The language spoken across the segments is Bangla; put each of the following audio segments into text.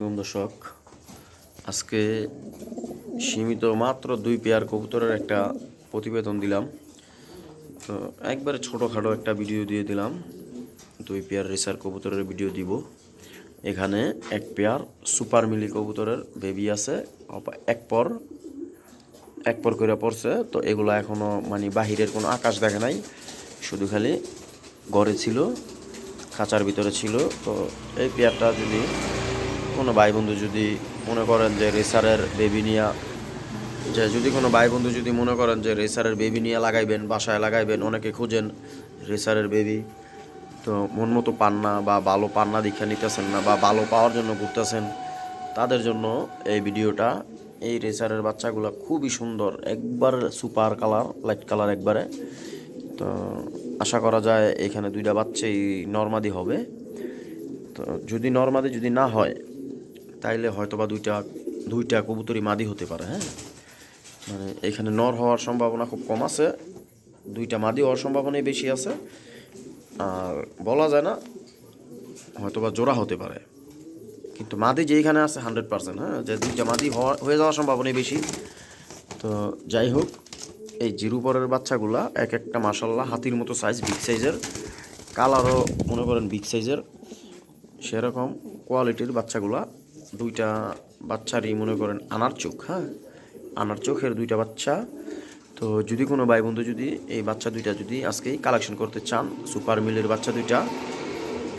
দর্শক, আজকে সীমিত মাত্র দুই পেয়ার কবুতরের একটা প্রতিবেদন দিলাম। তো একবারে ছোটোখাটো একটা ভিডিও দিয়ে দিলাম, দুই পেয়ার রেসার কবুতরের ভিডিও দিব। এখানে এক পেয়ার সুপার মিলি কবুতরের বেবি আছে এক পর এক পর করে পড়ছে। তো এগুলো এখনও মানে বাহিরের কোনো আকাশ দেখে নাই, শুধু খালি ঘরে ছিল, খাঁচার ভিতরে ছিল। তো এই পেয়ারটা যদি কোনো ভাই বন্ধু যদি মনে করেন যে রেসারের বেবি নিয়া, যে যদি কোনো ভাই বন্ধু যদি মনে করেন যে রেসারের বেবি নিয়ে লাগাইবেন, বাসায় লাগাইবেন, অনেকে খুঁজেন রেসারের বেবি, তো মন মতো পান না বা ভালো পান না দীক্ষা নিতেছেন না বা ভালো পাওয়ার জন্য ঘুরতেছেন, তাদের জন্য এই ভিডিওটা, এই রেসারের বাচ্চাগুলো খুবই সুন্দর, একবার সুপার কালার, লাইট কালার একবারে। তো আশা করা যায় এখানে দুইটা বাচ্চাই নর্মাদি হবে। তো যদি নর্মাদি যদি না হয় তাইলে হয়তো বা দুইটা দুইটা কবুতরই মাদি হতে পারে হ্যাঁ? মানে এখানে নর হওয়ার সম্ভাবনা খুব কম আছে, দুইটা মাদি হওয়ার সম্ভাবনাই বেশি আছে। আর বলা যায় না হয়তো বা জোড়া হতে পারে। কিন্তু মাদি যেইখানে আছে, হান্ড্রেড পার্সেন্ট হ্যাঁ? যে দুইটা মাদি হওয়া, হয়ে যাওয়ার সম্ভাবনাই বেশি। তো যাই হোক, এই জিরু পরের বাচ্চাগুলা, এক একটা মাসাল্লাহ হাতির মতো সাইজ বিগ সাইজের কালারও মনে করেন বিগ সাইজের সেরকম কোয়ালিটির বাচ্চাগুলা দুইটা বাচ্চারই মনে করেন আনার চোখ হ্যাঁ? আনার চোখের দুইটা বাচ্চা। তো যদি কোনো ভাই বন্ধু যদি এই বাচ্চা দুইটা যদি আজকেই কালেকশন করতে চান সুপার মিলের বাচ্চা দুইটা,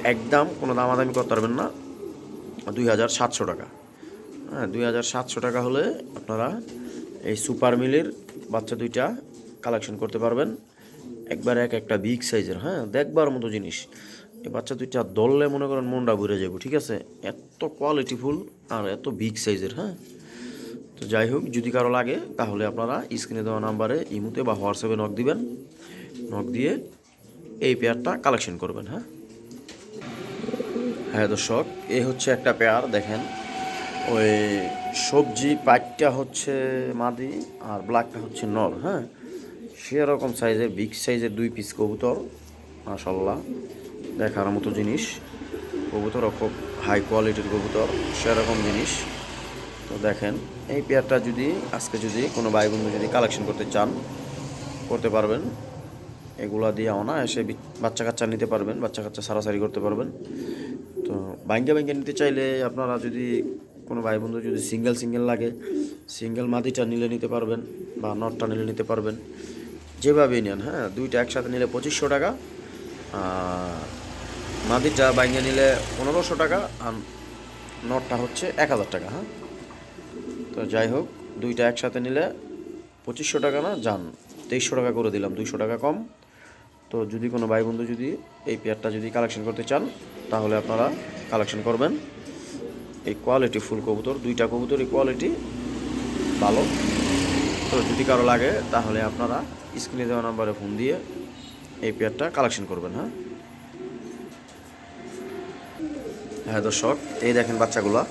একদম কোনো দামাদামি করতে পারবেন না। দুই হাজার সাতশো টাকা। হ্যাঁ দুই হাজার সাতশো টাকা হলে আপনারা এই সুপার মিলের বাচ্চা দুইটা কালেকশন করতে পারবেন। একবার এক একটা বিগ সাইজের হ্যাঁ? দেখবার মতো জিনিস। এই বাচ্চা দুইটা দললে মনে করেন মনটা ঘুরে যাব ঠিক আছে? এত কোয়ালিটিফুল আর এত বিগ সাইজের হ্যাঁ? তো যাই হোক, যদি কারও লাগে, তাহলে আপনারা স্ক্রিনে দেওয়া নাম্বারে ইমুতে বা হোয়াটসঅ্যাপে নক দিবেন। নক দিয়ে এই পেয়ারটা কালেকশন করবেন হ্যাঁ? হ্যাঁ দর্শক এই হচ্ছে একটা পেয়ার দেখেন। ওই সবজি পাইটটা হচ্ছে মাদি আর ব্ল্যাকটা হচ্ছে নর হ্যাঁ? সেরকম সাইজের বিগ সাইজের দুই পিস কবুতর মাশাল্লাহ দেখার মতো জিনিস। কবুতরও খুব হাই কোয়ালিটির কবুতর, সেরকম জিনিস। তো দেখেন, এই পেয়ারটা যদি আজকে যদি কোনো ভাই বন্ধু যদি কালেকশন করতে চান, করতে পারবেন। এগুলা দিয়ে অনায়াসে বি- বাচ্চা কাচ্চা নিতে পারবেন, বাচ্চা কাচ্চা সারাসারি করতে পারবেন। তো ব্যাংকে ব্যাংকে নিতে চাইলে আপনারা যদি কোনো ভাই বন্ধু যদি সিঙ্গেল সিঙ্গেল লাগে সিঙ্গেল মাদিটা নিলে নিতে পারবেন বা নটটা নিলে নিতে পারবেন। যেভাবেই নেন হ্যাঁ দুইটা একসাথে নিলে পঁচিশশো টাকা। মাদিটা বাইঙ্গে নিলে পনেরোশো টাকা আর নটটা হচ্ছে এক হাজার টাকা হ্যাঁ? তো যাই হোক, দুইটা একসাথে নিলে পঁচিশশো টাকা না, যান, তেইশশো টাকা করে দিলাম, দুইশো টাকা কম। তো যদি কোনো ভাই বন্ধু যদি এই পেয়ারটা যদি কালেকশন করতে চান, তাহলে আপনারা কালেকশন করবেন। এই কোয়ালিটি ফুল কবুতর, দুইটা কবুতরই কোয়ালিটি ভালো। তো যদি কারও লাগে, তাহলে আপনারা স্ক্রিনে দেওয়া নাম্বারে ফোন দিয়ে এই পেয়ারটা কালেকশন করবেন হ্যাঁ? হ্যাঁ দর্শক, এই দেখেন বাচ্চাগুলা।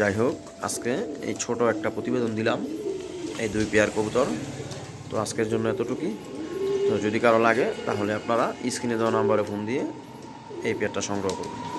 যাই হোক, আজকে এই ছোট একটা প্রতিবেদন দিলাম, এই দুই পেয়ার কবুতর। তো আজকের জন্য এতটুকুই। তো যদি কারও লাগে, তাহলে আপনারা স্ক্রিনে দেওয়া নাম্বারে ফোন দিয়ে এই পেয়ারটা সংগ্রহ করবেন।